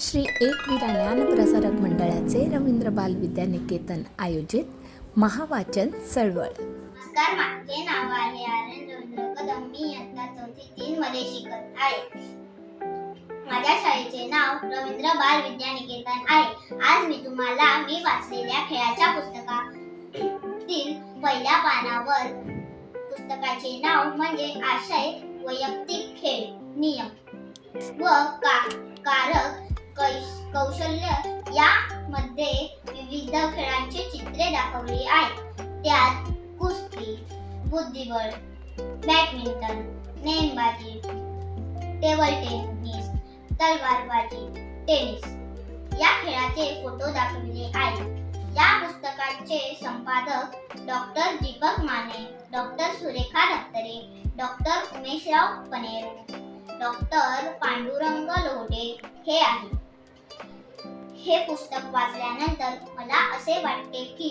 श्री एकवीरा ज्ञानप्रसारक मंडळाचे रवींद्र बाल विद्यानिकेतन आयोजित महावाचन चळवळ. नमस्कार माझे नाव आहे आर्यन रवींद्र कदम. मी इयत्ता चौथी तीन मध्ये शिकत आहे. माझ्या शाळेचे नाव रवींद्र बाल विद्यानिकेतन आहे. आज मी तुम्हाला मी वाचलेल्या खेळाच्या पुस्तकातील पहिल्या पानावर पुस्तकाचे नाव म्हणजे आशय वैयक्तिक खेळ नियम व का कारक कौशल्य यामध्ये विविध खेळांची चित्रे दाखवली आहेत. त्यात कुस्ती बुद्धिबळ बॅडमिंटन नेमबाजी टेबल टेनिस तलवारबाजी टेनिस या खेळाचे फोटो दाखविले आहेत. या पुस्तकाचे संपादक doctor Deepak Mane doctor Surekha Dattare doctor Umeshrao Paner doctor Pandurang Lodhe हे आहेत. हे पुस्तक वाचल्यानंतर मला असे वाटते की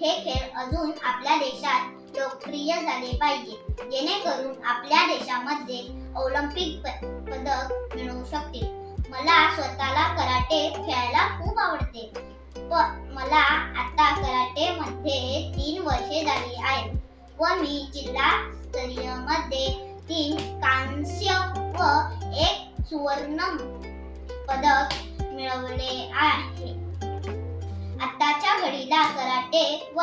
हे खेळ अजून आपल्या देशात लोकप्रिय झाले पाहिजे. जेणेकरून आपल्या देशामध्ये ऑलिम्पिक पदक मिळवू शकतील मला स्वतःला कराटे खेळायला खूप आवडते. व मला आता कराटे मध्ये तीन वर्षे झाली आहेत व मी जिल्हा स्तरीयमध्ये तीन कांस्य व एक सुवर्ण पदक मिळवले आहे. आताच्या घडीला कराटे व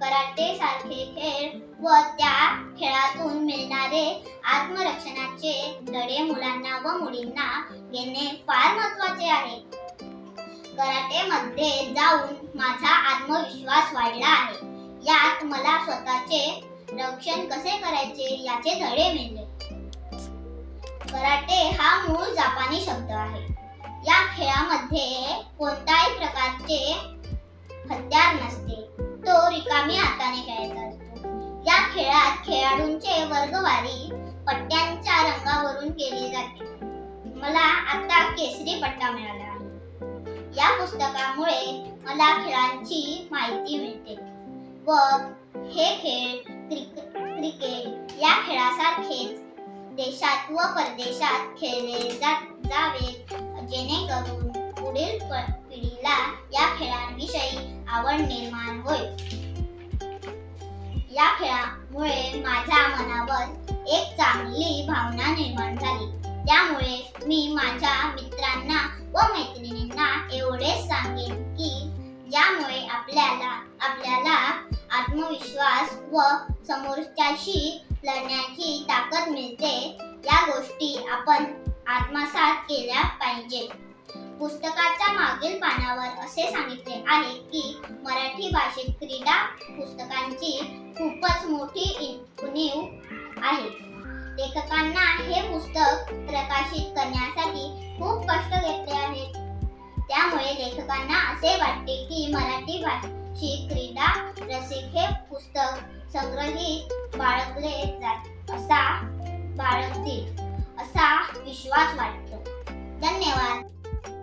कराटे सारखे खेळ व त्या खेळातून मिळणारे आत्मरक्षणाचे धडे मुलांना व मुलींना घेणे फार महत्त्वाचे आहे. कराटे मध्ये जाऊन माझा आत्मविश्वास वाढला आहे. यात मला स्वतःचे रक्षण कसे करायचे याचे धडे मिळले. कराटे हा मूळ जापान मध्ये कोणत्याही प्रकारचे हत्यार नसते. तो रिकामी हाताने खेळत असतो. या खेळात खेळाडूंचे वर्गवारी पट्ट्यांच्या रंगावरून केली जाते. मला आता केसरी पट्टा मिळाला आहे. या पुस्तकामुळे मला खेळांची माहिती मिळते. व हे खेळ क्रिक- क्रिकेट या खेळासारखेच देशात व परदेशात खेळले जा- जावेत जेणेकरून पुढील पिढीला या खेळांविषयी आवड निर्माण होईल. या खेळामुळे माझ्या मनावर एक चांगली भावना निर्माण झाली. त्यामुळे मी माझ्या मित्रांना व मैत्रिणींना एवढेच सांगेन की ज्यामुळे आपल्याला आपल्याला आत्मविश्वास व समोरच्याशी लढण्याची ताकद मिळते या गोष्टी आपण आत्मसात केल्या पाहिजेत. पुस्तकाच्या मागील पानावर असे सांगितले आहे की मराठी भाषेत क्रीडा पुस्तकांची खूपच मोठी उणीव आहे. लेखकांना हे पुस्तक प्रकाशित करण्यासाठी खूप कष्ट घेतले आहेत. त्यामुळे लेखकांना असे वाटते की मराठी भाषिक क्रीडा रसिक हे पुस्तक संग्रहित बाळगले जात असा बाळगतील असा विश्वास वाटतो. धन्यवाद.